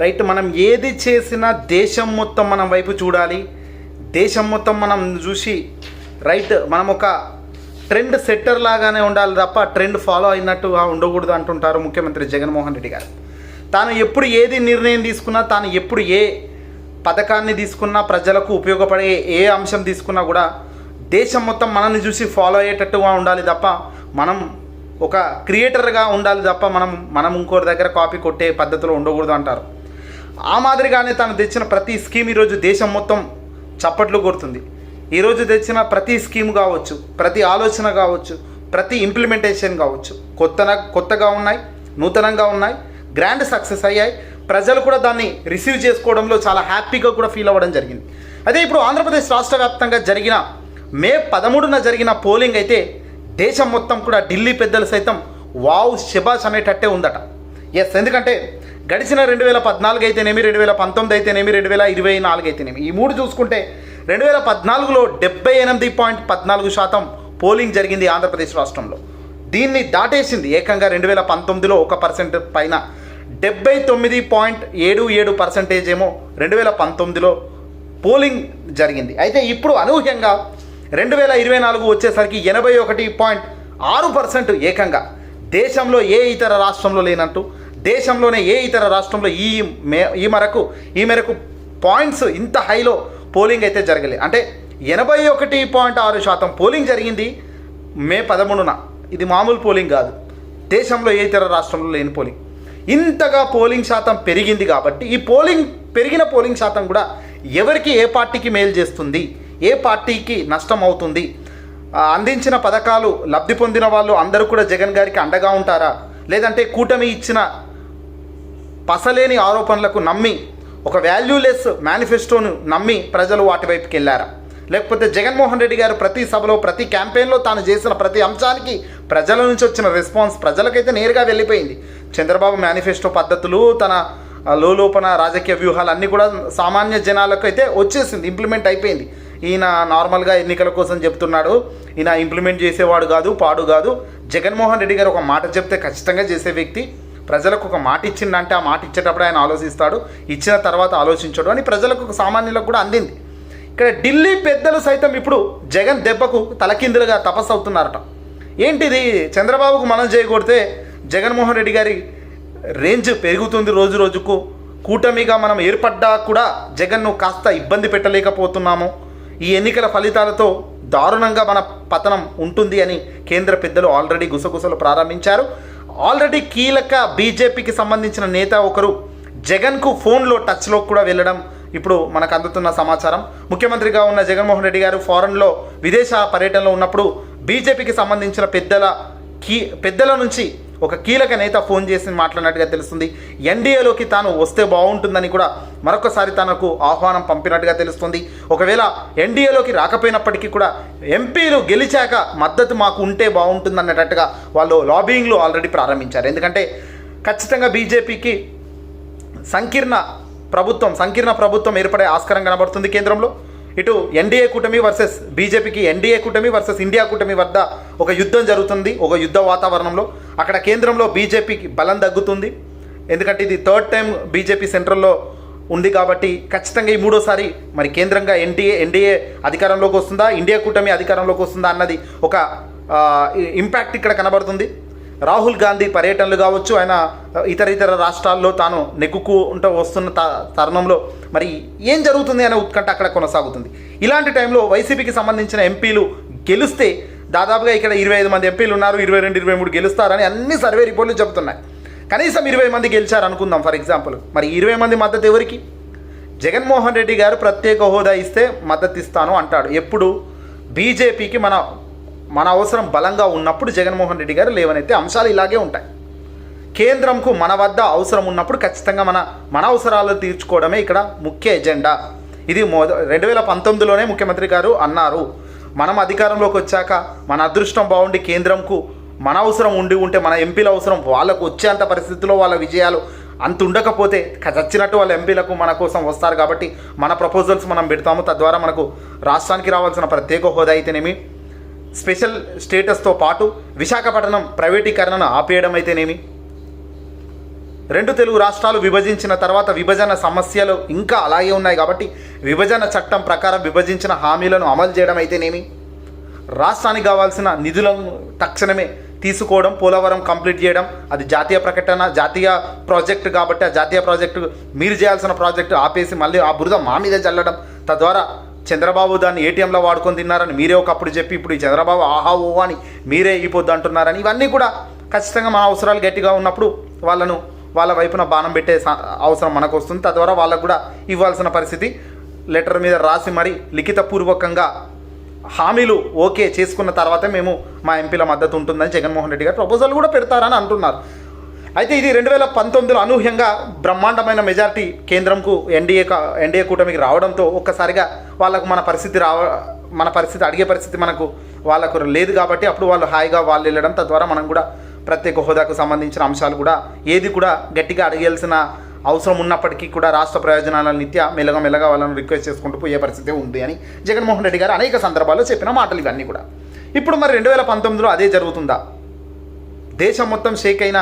Right మనం ఏది చేసినా దేశం మొత్తం మనం వైపు చూడాలి. దేశం మొత్తం మనం చూసి రైట్ మనం ఒక ట్రెండ్ సెట్టర్ లాగానే ఉండాలి తప్ప ట్రెండ్ ఫాలో అయినట్టుగా ఉండకూడదు అంటుంటారు ముఖ్యమంత్రి జగన్మోహన్ రెడ్డి గారు. తాను ఎప్పుడు ఏది నిర్ణయం తీసుకున్నా తాను ఎప్పుడు ఏ పథకాన్ని తీసుకున్నా ప్రజలకు ఉపయోగపడే ఏ అంశం తీసుకున్నా కూడా దేశం మొత్తం మనల్ని చూసి ఫాలో అయ్యేటట్టుగా ఉండాలి తప్ప మనం ఒక క్రియేటర్గా ఉండాలి తప్ప మనం మనం ఇంకోరి దగ్గర కాపీ కొట్టే పద్ధతిలో ఉండకూడదు అంటారు. ఆ మాదిరిగానే తను తెచ్చిన ప్రతి స్కీమ్ ఈరోజు దేశం మొత్తం చప్పట్లు కొడుతుంది. ఈరోజు తెచ్చిన ప్రతి స్కీమ్ కావచ్చు ప్రతి ఆలోచన కావచ్చు ప్రతి ఇంప్లిమెంటేషన్ కావచ్చు కొత్తన కొత్తగా ఉన్నాయి నూతనంగా ఉన్నాయి గ్రాండ్ సక్సెస్ అయ్యాయి. ప్రజలు కూడా దాన్ని రిసీవ్ చేసుకోవడంలో చాలా హ్యాపీగా కూడా ఫీల్ అవ్వడం జరిగింది. అదే ఇప్పుడు ఆంధ్రప్రదేశ్ రాష్ట్ర వ్యాప్తంగా జరిగిన మే పదమూడున జరిగిన పోలింగ్ అయితే దేశం మొత్తం కూడా ఢిల్లీ పెద్దలు సైతం వావ్ శబాష్ అనేటట్టే ఉందట. ఎస్ ఎందుకంటే గడిచిన రెండు వేల పద్నాలుగు అయితేనేమి రెండు వేల పంతొమ్మిది అయితేనేమి రెండు వేల ఇరవై నాలుగు అయితేనేమి. ఈ మూడు చూసుకుంటే రెండు వేల పద్నాలుగులో డెబ్బై ఎనిమిది పాయింట్ పద్నాలుగు శాతం పోలింగ్ జరిగింది ఆంధ్రప్రదేశ్ రాష్ట్రంలో. దీన్ని దాటేసింది ఏకంగా రెండు వేల పంతొమ్మిదిలో ఒక పర్సెంట్ పైన. డెబ్బై తొమ్మిది పాయింట్ ఏడు ఏడు పర్సెంటేజ్ ఏమో రెండు వేల పంతొమ్మిదిలో పోలింగ్ జరిగింది. అయితే ఇప్పుడు అనూహ్యంగా రెండు వేల ఇరవై నాలుగు వచ్చేసరికి ఎనభై ఒకటి పాయింట్ ఆరు పర్సెంట్ ఏకంగా దేశంలో ఏ ఇతర రాష్ట్రంలో లేనట్టు దేశంలోనే ఏ ఇతర రాష్ట్రంలో ఈ మే ఈ మేరకు ఈ మేరకు పాయింట్స్ ఇంత హైలో పోలింగ్ అయితే జరగలేదు అంటే ఎనభై ఒకటి పాయింట్ ఆరు శాతం పోలింగ్ జరిగింది మే పదమూడున. ఇది మామూలు పోలింగ్ కాదు. దేశంలో ఏ ఇతర రాష్ట్రంలో లేని పోలింగ్. ఇంతగా పోలింగ్ శాతం పెరిగింది కాబట్టి ఈ పోలింగ్ పెరిగిన పోలింగ్ శాతం కూడా ఎవరికి ఏ పార్టీకి మేలు చేస్తుంది ఏ పార్టీకి నష్టం అవుతుంది అందించిన పథకాలు లబ్ధి పొందిన వాళ్ళు అందరూ కూడా జగన్ గారికి అండగా ఉంటారా? లేదంటే కూటమి ఇచ్చిన పసలేని ఆరోపణలకు నమ్మి ఒక వాల్యూలెస్ మేనిఫెస్టోను నమ్మి ప్రజలు వాటి వైపుకి వెళ్ళారు? లేకపోతే జగన్మోహన్ రెడ్డి గారు ప్రతి సభలో ప్రతి క్యాంపెయిన్లో తాను చేసిన ప్రతి అంశానికి ప్రజల నుంచి వచ్చిన రెస్పాన్స్ ప్రజలకైతే నేరుగా వెళ్ళిపోయింది. చంద్రబాబు మేనిఫెస్టో పద్ధతులు తన లోపన లోలోపన రాజకీయ వ్యూహాలు అన్నీ కూడా సామాన్య జనాలకు అయితే వచ్చేసింది ఇంప్లిమెంట్ అయిపోయింది. ఈయన నార్మల్గా ఎన్నికల కోసం చెప్తున్నాడు ఈయన ఇంప్లిమెంట్ చేసేవాడు కాదు పాడు కాదు. జగన్మోహన్ రెడ్డి గారు ఒక మాట చెప్తే ఖచ్చితంగా చేసే వ్యక్తి. ప్రజలకు ఒక మాట ఇచ్చిందంటే ఆ మాట ఇచ్చేటప్పుడు ఆయన ఆలోచిస్తాడు ఇచ్చిన తర్వాత ఆలోచించడు అని ప్రజలకు ఒక సామాన్యులకు కూడా అందింది. ఇక్కడ ఢిల్లీ పెద్దలు సైతం ఇప్పుడు జగన్ దెబ్బకు తలకిందులుగా తపస్సు అవుతున్నారట. ఏంటిది? చంద్రబాబుకు మనం చేయకూడితే జగన్మోహన్ రెడ్డి గారి రేంజ్ పెరుగుతుంది రోజు రోజుకు. కూటమిగా మనం ఏర్పడ్డా కూడా జగన్ను కాస్త ఇబ్బంది పెట్టలేకపోతున్నాము. ఈ ఎన్నికల ఫలితాలతో దారుణంగా మన పతనం ఉంటుంది అని కేంద్ర పెద్దలు ఆల్రెడీ గుసగుసలు ప్రారంభించారు. ఆల్రెడీ కీలక బీజేపీకి సంబంధించిన నేత ఒకరు. జగన్కు ఫోన్లో టచ్లో కూడా వెళ్ళడం ఇప్పుడు మనకు అందుతున్న సమాచారం. ముఖ్యమంత్రిగా ఉన్న జగన్మోహన్ రెడ్డి గారు ఫారెన్లో విదేశ పర్యటనలో ఉన్నప్పుడు బీజేపీకి సంబంధించిన పెద్దల కీ పెద్దల నుంచి ఒక కీలక నేత ఫోన్ చేసి మాట్లాడినట్టుగా తెలుస్తుంది. ఎన్డీఏలోకి తాను వస్తే బాగుంటుందని కూడా మరొకసారి తనకు ఆహ్వానం పంపినట్టుగా తెలుస్తుంది. ఒకవేళ ఎన్డీఏలోకి రాకపోయినప్పటికీ కూడా ఎంపీలు గెలిచాక మద్దతు మాకు ఉంటే బాగుంటుంది అన్నట్టుగా వాళ్ళు లాబింగ్లు ఆల్రెడీ ప్రారంభించారు. ఎందుకంటే ఖచ్చితంగా బీజేపీకి సంకీర్ణ ప్రభుత్వం సంకీర్ణ ప్రభుత్వం ఏర్పడే ఆస్కారం కనబడుతుంది కేంద్రంలో. ఇటు ఎన్డీఏ కూటమి వర్సెస్ బీజేపీకి ఎన్డీఏ కూటమి వర్సెస్ ఇండియా కూటమి వద్ద ఒక యుద్ధం జరుగుతుంది ఒక యుద్ధ వాతావరణంలో. అక్కడ కేంద్రంలో బీజేపీకి బలం తగ్గుతుంది. ఎందుకంటే ఇది థర్డ్ టైం బీజేపీ సెంట్రల్లో ఉంది కాబట్టి ఖచ్చితంగా ఈ మూడోసారి మరి కేంద్రంగా ఎన్టీఏ ఎన్డీఏ అధికారంలోకి వస్తుందా ఇండియా కూటమి అధికారంలోకి వస్తుందా అన్నది ఒక ఇంపాక్ట్ ఇక్కడ కనబడుతుంది. రాహుల్ గాంధీ పర్యటనలు కావచ్చు ఆయన ఇతర ఇతర రాష్ట్రాల్లో తాను నెగ్గుకుంటూ వస్తున్న తరుణంలో మరి ఏం జరుగుతుంది అనే ఉత్కంఠ అక్కడ కొనసాగుతుంది. ఇలాంటి టైంలో వైసీపీకి సంబంధించిన ఎంపీలు గెలిస్తే దాదాపుగా ఇక్కడ ఇరవై ఐదు మంది ఎంపీలు ఉన్నారు ఇరవై రెండు ఇరవై మూడు గెలుస్తారని అన్ని సర్వే రిపోర్ట్లు చెబుతున్నాయి. కనీసం ఇరవై మంది గెలిచారు అనుకుందాం ఫర్ ఎగ్జాంపుల్. మరి ఇరవై మంది మద్దతు ఎవరికి? జగన్మోహన్ రెడ్డి గారు ప్రత్యేక హోదా ఇస్తే మద్దతు ఇస్తాను అంటాడు. ఎప్పుడు? బీజేపీకి మన మన అవసరం బలంగా ఉన్నప్పుడు జగన్మోహన్ రెడ్డి గారు లేవనైతే అంశాలు ఇలాగే ఉంటాయి. కేంద్రంకు మన వద్ద అవసరం ఉన్నప్పుడు ఖచ్చితంగా మన మన అవసరాలు తీర్చుకోవడమే ఇక్కడ ముఖ్య ఎజెండా. ఇది మొద రెండు వేల పంతొమ్మిదిలోనే ముఖ్యమంత్రి గారు అన్నారు. మనం అధికారంలోకి వచ్చాక మన అదృష్టం బాగుండి కేంద్రంకు మన అవసరం ఉండి ఉంటే మన ఎంపీల అవసరం వాళ్ళకు వచ్చేంత పరిస్థితిలో వాళ్ళ విజయాలు అంత ఉండకపోతే చచ్చినట్టు వాళ్ళ ఎంపీలకు మన కోసం వస్తారు కాబట్టి మన ప్రపోజల్స్ మనం పెడతాము. తద్వారా మనకు రాష్ట్రానికి రావాల్సిన ప్రత్యేక హోదా అయితేనేమి స్పెషల్ స్టేటస్తో పాటు విశాఖపట్నం ప్రైవేటీకరణను ఆపేయడం అయితేనేమి రెండు తెలుగు రాష్ట్రాలు విభజించిన తర్వాత విభజన సమస్యలు ఇంకా అలాగే ఉన్నాయి కాబట్టి విభజన చట్టం ప్రకారం విభజించిన హామీలను అమలు చేయడం అయితేనేమి రాష్ట్రానికి కావాల్సిన నిధులను తక్షణమే తీసుకోవడం పోలవరం కంప్లీట్ చేయడం అది జాతీయ ప్రకటన జాతీయ ప్రాజెక్టు కాబట్టి ఆ జాతీయ ప్రాజెక్టు మీరు చేయాల్సిన ప్రాజెక్టు ఆపేసి మళ్ళీ ఆ బురద మా మీద చల్లడం తద్వారా చంద్రబాబు దాన్ని ఏటీఎంలో వాడుకొని తిన్నారని మీరే ఒకప్పుడు చెప్పి ఇప్పుడు ఈ చంద్రబాబు ఆహా ఓ అని మీరే అయిపోద్దు అంటున్నారని ఇవన్నీ కూడా ఖచ్చితంగా మన అవసరాలు గట్టిగా ఉన్నప్పుడు వాళ్ళను వాళ్ళ వైపున బాణం పెట్టే అవసరం మనకు వస్తుంది తద్వారా వాళ్ళకు కూడా ఇవ్వాల్సిన పరిస్థితి లెటర్ మీద రాసి మరి లిఖితపూర్వకంగా హామీలు ఓకే చేసుకున్న తర్వాత మేము మా ఎంపీల మద్దతు ఉంటుందని జగన్మోహన్ రెడ్డి గారు ప్రపోజల్ కూడా పెడతారని అంటున్నారు. అయితే ఇది రెండు వేల పంతొమ్మిదిలో అనూహ్యంగా బ్రహ్మాండమైన మెజార్టీ కేంద్రంకు ఎన్డీఏ ఎన్డీఏ కూటమికి రావడంతో ఒక్కసారిగా వాళ్ళకు మన పరిస్థితి రావ మన పరిస్థితి అడిగే పరిస్థితి మనకు వాళ్ళకు లేదు కాబట్టి అప్పుడు వాళ్ళు హాయిగా వాళ్ళు వెళ్ళడం తద్వారా మనం కూడా ప్రత్యేక హోదాకు సంబంధించిన అంశాలు కూడా ఏది కూడా గట్టిగా అడగాల్సిన అవసరం ఉన్నప్పటికీ కూడా రాష్ట్ర ప్రయోజనాల నిత్య మెల్లగా మెల్లగా వాళ్ళని రిక్వెస్ట్ చేసుకుంటూ పోయే పరిస్థితి ఉంది అని జగన్మోహన్ రెడ్డి గారు అనేక సందర్భాల్లో చెప్పిన మాటలు ఇవన్నీ కూడా. ఇప్పుడు మరి రెండు వేల పంతొమ్మిదిలో అదే జరుగుతుందా? దేశం మొత్తం షేక్ అయిన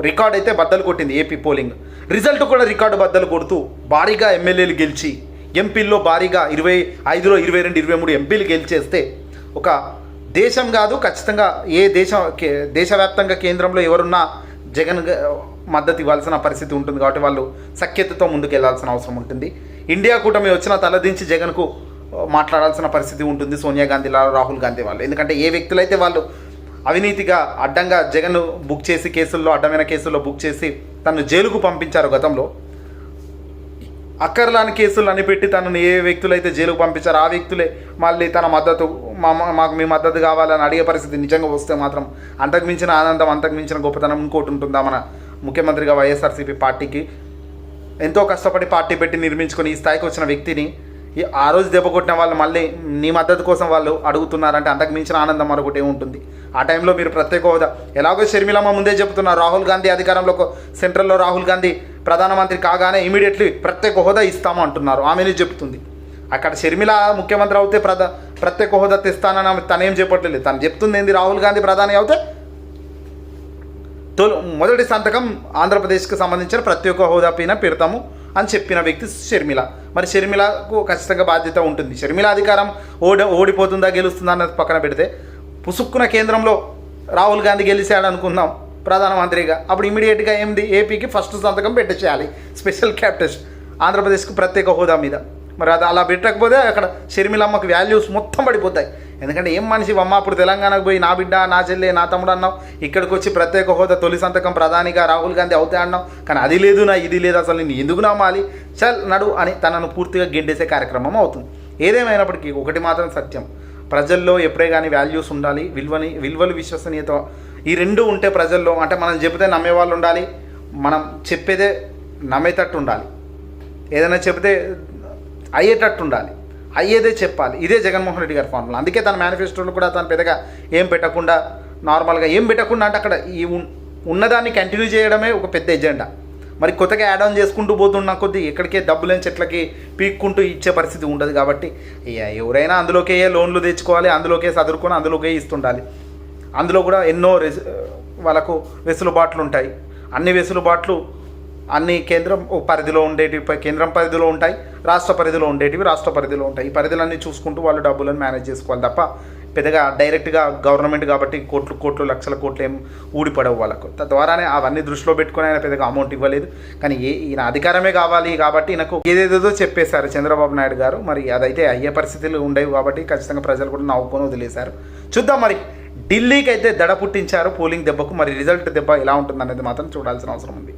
రికార్డ్ అయితే బద్దలు కొట్టింది ఏపీ పోలింగ్. రిజల్ట్ కూడా రికార్డు బద్దలు కొడుతూ భారీగా ఎమ్మెల్యేలు గెలిచి ఎంపీల్లో భారీగా ఇరవై ఐదులో ఇరవై రెండు ఇరవై మూడు ఎంపీలు గెలిచేస్తే ఒక దేశం కాదు ఖచ్చితంగా ఏ దేశం కే- దేశవ్యాప్తంగా కేంద్రంలో ఎవరున్నా జగన్ మద్దతు ఇవ్వాల్సిన పరిస్థితి ఉంటుంది కాబట్టి వాళ్ళు సఖ్యతతో ముందుకు వెళ్ళాల్సిన అవసరం ఉంటుంది. ఇండియా కూటమి వచ్చిన తలదించి జగన్కు మాట్లాడాల్సిన పరిస్థితి ఉంటుంది సోనియా గాంధీ లా రాహుల్ గాంధీ వాళ్ళు. ఎందుకంటే ఏ వ్యక్తులైతే వాళ్ళు అవినీతిగా అడ్డంగా జగన్ బుక్ చేసి కేసుల్లో అడ్డమైన కేసుల్లో బుక్ చేసి తను జైలుకు పంపించారు గతంలో. అక్కర్లాని కేసులు అనిపెట్టి తనను ఏ వ్యక్తులైతే జైలుకు పంపించారో ఆ వ్యక్తులే మళ్ళీ తన మద్దతు మా మాకు మీ మద్దతు కావాలని అడిగే పరిస్థితి నిజంగా వస్తే మాత్రం అంతకుమించిన ఆనందం అంతకుమించిన గొప్పతనం ఇంకోటి ఉంటుందా మన ముఖ్యమంత్రిగా వైఎస్ఆర్సీపీ పార్టీకి? ఎంతో కష్టపడి పార్టీ పెట్టి నిర్మించుకొని ఈ స్థాయికి వచ్చిన వ్యక్తిని ఈ- ఆ రోజు దెబ్బ కొట్టిన వాళ్ళు మళ్ళీ నీ మద్దతు కోసం వాళ్ళు అడుగుతున్నారంటే అంతకు మించిన ఆనందం మరొకటి ఉంటుంది ఆ టైంలో మీరు ప్రత్యేక హోదా. ఎలాగో షర్మిలమ్మ ముందే చెప్తున్నారు రాహుల్ గాంధీ అధికారంలో సెంట్రల్లో రాహుల్ గాంధీ ప్రధానమంత్రి కాగానే ఇమీడియట్లీ ప్రత్యేక హోదా ఇస్తాము అంటున్నారు. ఆమెనే చెప్తుంది. అక్కడ షర్మిల ముఖ్యమంత్రి అవుతే ప్రధా ప్రత్యేక హోదా తెస్తానని ఆమె తనేం చెప్పట్లేదు. తను చెప్తుంది ఏంది రాహుల్ గాంధీ ప్రధాని అవుతే తొలి మొదటి సంతకం ఆంధ్రప్రదేశ్కి సంబంధించిన ప్రత్యేక హోదా పైన పెడతాము. అని చెప్పిన వ్యక్తి షర్మిల. మరి షర్మిలకు ఖచ్చితంగా బాధ్యత ఉంటుంది. షర్మిల అధికారం ఓడి ఓడిపోతుందా గెలుస్తుందా అన్నది పక్కన పెడితే పుసుక్కున కేంద్రంలో రాహుల్ గాంధీ గెలిచాడు అనుకుందాం ప్రధానమంత్రిగా. అప్పుడు ఇమీడియట్గా ఏంది ఏపీకి ఫస్ట్ సంతకం పెట్టేసేయాలి. స్పెషల్ క్యాపిటల్ ఆంధ్రప్రదేశ్కి ప్రత్యేక హోదా మీద. మరి అది అలా పెట్టకపోతే అక్కడ షర్మిలమ్మకు వాల్యూస్ మొత్తం పడిపోతాయి. ఎందుకంటే ఏం మనిషి అమ్మ అప్పుడు తెలంగాణకు పోయి నా బిడ్డ నా చెల్లె నా తమ్ముడు అన్నావు? ఇక్కడికి వచ్చి ప్రత్యేక హోదా తొలి సంతకం ప్రధానిగా రాహుల్ గాంధీ అవుతాయి అన్నావు? కానీ అది లేదు నా ఇది లేదు అసలు నేను ఎందుకు నమ్మాలి? చల్ నడు అని తనను పూర్తిగా గెండేసే కార్యక్రమం అవుతుంది. ఏదేమైనప్పటికీ ఒకటి మాత్రం సత్యం. ప్రజల్లో ఎప్పుడే కానీ వాల్యూస్ ఉండాలి విలువని విలువలు విశ్వసనీయత. ఈ రెండు ఉంటే ప్రజల్లో అంటే మనం చెబితే నమ్మే వాళ్ళు ఉండాలి మనం చెప్పేదే నమ్మేటట్టు ఉండాలి. ఏదైనా చెబితే అయ్యేటట్టు ఉండాలి. అయ్యేదే చెప్పాలి. ఇదే జగన్మోహన్ రెడ్డి గారి ఫార్ములా. అందుకే తన మేనిఫెస్టోలో కూడా తను పెద్దగా ఏం పెట్టకుండా నార్మల్గా ఏం పెట్టకుండా అంటే అక్కడ ఈ ఉన్నదాన్ని కంటిన్యూ చేయడమే ఒక పెద్ద ఎజెండా. మరి కొత్తగా యాడ్ ఆన్ చేసుకుంటూ పోతున్న కొద్దీ ఎక్కడికే డబ్బులేని చెట్లకి పీక్కుంటూ ఇచ్చే పరిస్థితి ఉండదు కాబట్టి ఎవరైనా అందులోకే లోన్లు తెచ్చుకోవాలి అందులోకే చదువుకొని అందులోకే ఇస్తుండాలి. అందులో కూడా ఎన్నో రెస్ వాళ్ళకు వెసులుబాట్లు ఉంటాయి అన్ని వెసులుబాట్లు అన్ని కేంద్రం ఓ పరిధిలో ఉండేటివి కేంద్రం పరిధిలో ఉంటాయి రాష్ట్ర పరిధిలో ఉండేటివి రాష్ట్ర పరిధిలో ఉంటాయి. ఈ పరిధులన్నీ చూసుకుంటూ వాళ్ళు డబ్బులను మేనేజ్ చేసుకోవాలి తప్ప పెద్దగా డైరెక్ట్గా గవర్నమెంట్ కాబట్టి కోట్లు కోట్లు లక్షల కోట్లు ఏం ఊడిపడవు వాళ్ళకు. తద్వారానే అవన్నీ దృష్టిలో పెట్టుకుని ఆయన పెద్దగా అమౌంట్ ఇవ్వలేదు. కానీ ఏ ఈయన అధికారమే కావాలి కాబట్టి నాకు ఏదేదో చెప్పేశారు చంద్రబాబు నాయుడు గారు. మరి అదైతే అయ్యే పరిస్థితులు ఉండేవి కాబట్టి ఖచ్చితంగా ప్రజలు కూడా నవ్వుకొని వదిలేశారు. చూద్దాం మరి ఢిల్లీకి అయితే దడ పుట్టించారు. పోలింగ్ దెబ్బకు మరి రిజల్ట్ దెబ్బ ఎలా ఉంటుందనేది మాత్రం చూడాల్సిన అవసరం ఉంది.